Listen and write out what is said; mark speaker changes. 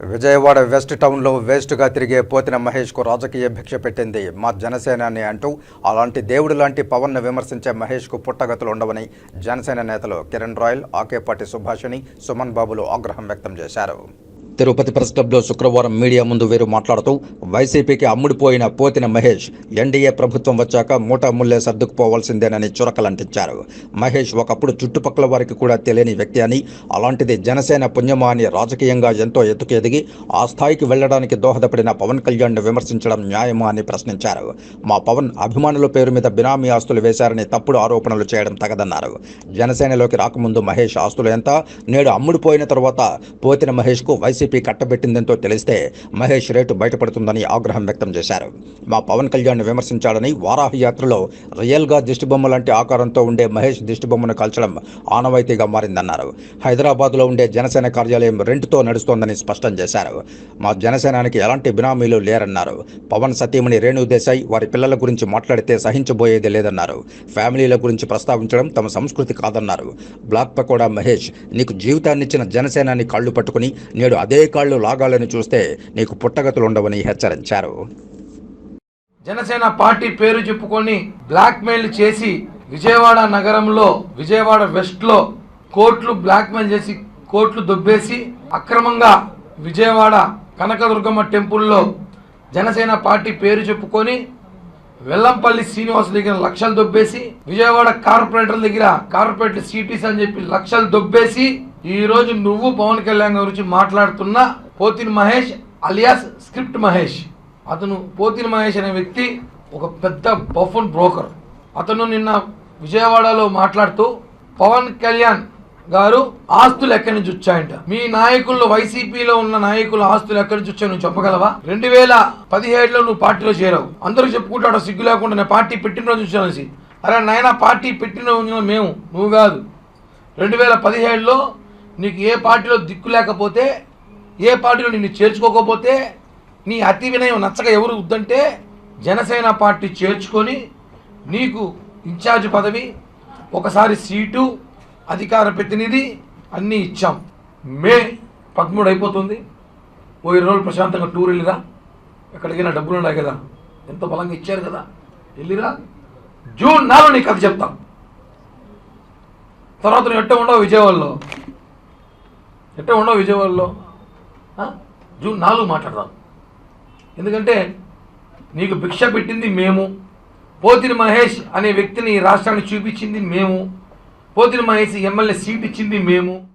Speaker 1: Vijayawada west టౌన్లో వేస్ట్గా తిరిగే పోతిన మహేష్కు రాజకీయ భిక్ష పెట్టింది. మా జనసేన అని అంటూ అలాంటి దేవుడు లాంటి పవన్ను విమర్శించే మహేష్కు పుట్టగతులు ఉండవని జనసేన నేతలు కిరణ్ రాయల్ ఆకేపాటి సుభాషిణి సుమన్ బాబులు ఆగ్రహం వ్యక్తం చేశారు. తిరుపతి ప్రెస్ క్లబ్లో శుక్రవారం మీడియా ముందు వీరు మాట్లాడుతూ వైసీపీకి అమ్ముడిపోయిన పోతిన మహేష్ ఎన్డీఏ ప్రభుత్వం వచ్చాక మూటా ముల్లే సర్దుకుపోవాల్సిందేనని చురకలంటించారు. మహేష్ ఒకప్పుడు చుట్టుపక్కల వారికి కూడా తెలియని వ్యక్తి అని అలాంటిది జనసేన పుణ్యమా అని రాజకీయంగా ఎంతో ఎత్తుకెదిగి ఆ స్థాయికి వెళ్ళడానికి దోహదపడిన పవన్ కళ్యాణ్ విమర్శించడం న్యాయమా అని ప్రశ్నించారు. మా పవన్ అభిమానుల పేరు మీద బినామీ ఆస్తులు వేశారని తప్పుడు ఆరోపణలు చేయడం తగదన్నారు. జనసేనలోకి రాకముందు మహేష్ ఆస్తులు ఎంత? నేడు అమ్ముడిపోయిన తర్వాత పోతిన మహేష్కు వైసీపీ కట్టబెట్టిందంతో తెలిస్తే మహేష్ రేటు బయటపడుతుందని ఆగ్రహం వ్యక్తం చేశారు. మా పవన్ కళ్యాణ్ విమర్శించాడని వారాహి యాత్రలో రియల్గా దిష్టిబొమ్మ లాంటి ఆకారంతో ఉండే మహేష్ దిష్టిబొమ్మను కాల్చడం ఆనవాయితీగా మారిందన్నారు. హైదరాబాద్లో ఉండే జనసేన కార్యాలయం రెంటుతో నడుస్తోందని స్పష్టం చేశారు. మా జనసేనానికి ఎలాంటి బినామీలు లేరన్నారు. పవన్ సతీమణి రేణు దేశాయ్ వారి పిల్లల గురించి మాట్లాడితే సహించబోయేది లేదన్నారు. ఫ్యామిలీల గురించి ప్రస్తావించడం తమ సంస్కృతి కాదన్నారు. బ్లాక్ పకోడా మహేష్ నీకు జీవితాన్నిచ్చిన జనసేనాన్ని కాళ్ళు పట్టుకుని నేడు అదే కాళ్ళు లాగాలని చూస్తే నీకు పుట్టగతులు ఉండవని హెచ్చరించారు.
Speaker 2: జనసేన పార్టీ పేరు చెప్పుకొని బ్లాక్మెయిల్ చేసి విజయవాడ నగరంలో విజయవాడ వెస్ట్లో కోట్లు బ్లాక్ చేసి కోట్లు దొబ్బేసి అక్రమంగా విజయవాడ కనకదుర్గమ్మ టెంపుల్లో జనసేన పార్టీ పేరు చెప్పుకొని వెల్లంపల్లి శ్రీనివాస్ దగ్గర లక్షలు దొబ్బేసి విజయవాడ కార్పొరేటర్ దగ్గర కార్పొరేటర్ సిటీస్ అని చెప్పి లక్షలు దొబ్బేసి ఈ రోజు నువ్వు పవన్ కళ్యాణ్ గురించి మాట్లాడుతున్న పోతిన్ మహేష్ అలియాస్ స్క్రిప్ట్ మహేష్. అతను పోతిన్ మహేష్ అనే వ్యక్తి ఒక పెద్ద బఫన్ బ్రోకర్. అతను నిన్న విజయవాడలో మాట్లాడుతూ పవన్ కళ్యాణ్ గారు ఆస్తులు ఎక్కడి నుంచి వచ్చాయంట. మీ నాయకుల్లో వైసీపీలో ఉన్న నాయకుల ఆస్తులు ఎక్కడి నుంచి వచ్చాయో నువ్వు చెప్పగలవా? రెండు వేల పదిహేడులో నువ్వు పార్టీలో చేరావు. అందరూ చెప్పుకుంటాడు సిగ్గు లేకుండా నేను పార్టీ పెట్టినరోజు వచ్చానసి అరే నాయన పార్టీ పెట్టిన మేము నువ్వు కాదు. రెండు వేల పదిహేడులో నీకు ఏ పార్టీలో దిక్కు లేకపోతే ఏ పార్టీలో నిన్ను చేర్చుకోకపోతే నీ అతి వినయం నచ్చక ఎవరు వద్దంటే జనసేన పార్టీ చేర్చుకొని నీకు ఇన్ఛార్జ్ పదవి ఒకసారి సీటు అధికార ప్రతినిధి అన్నీ ఇచ్చాం. మే పదమూడు అయిపోతుంది. ఓ ఇరవై రోజులు ప్రశాంతంగా టూర్ వెళ్ళిరా. ఎక్కడికైనా డబ్బులు ఉన్నాయి కదా. ఎంత బలంగా ఇచ్చారు కదా. వెళ్ళిరా. జూన్ నాలుగు నీకు కథ చెప్తాం. తర్వాత నువ్వు ఎట్ట ఉండవు విజయవాడలో. ఎట్ట ఉండవు విజయవాడలో? జూన్ నాలుగు మాట్లాడదాం. ఎందుకంటే నీకు భిక్ష పెట్టింది మేము. పోతిని మహేష్ అనే వ్యక్తిని ఈ రాష్ట్రానికి చూపించింది మేము. పోతిని మహేష్ ఎమ్మెల్యే సీట్ ఇచ్చింది మేము.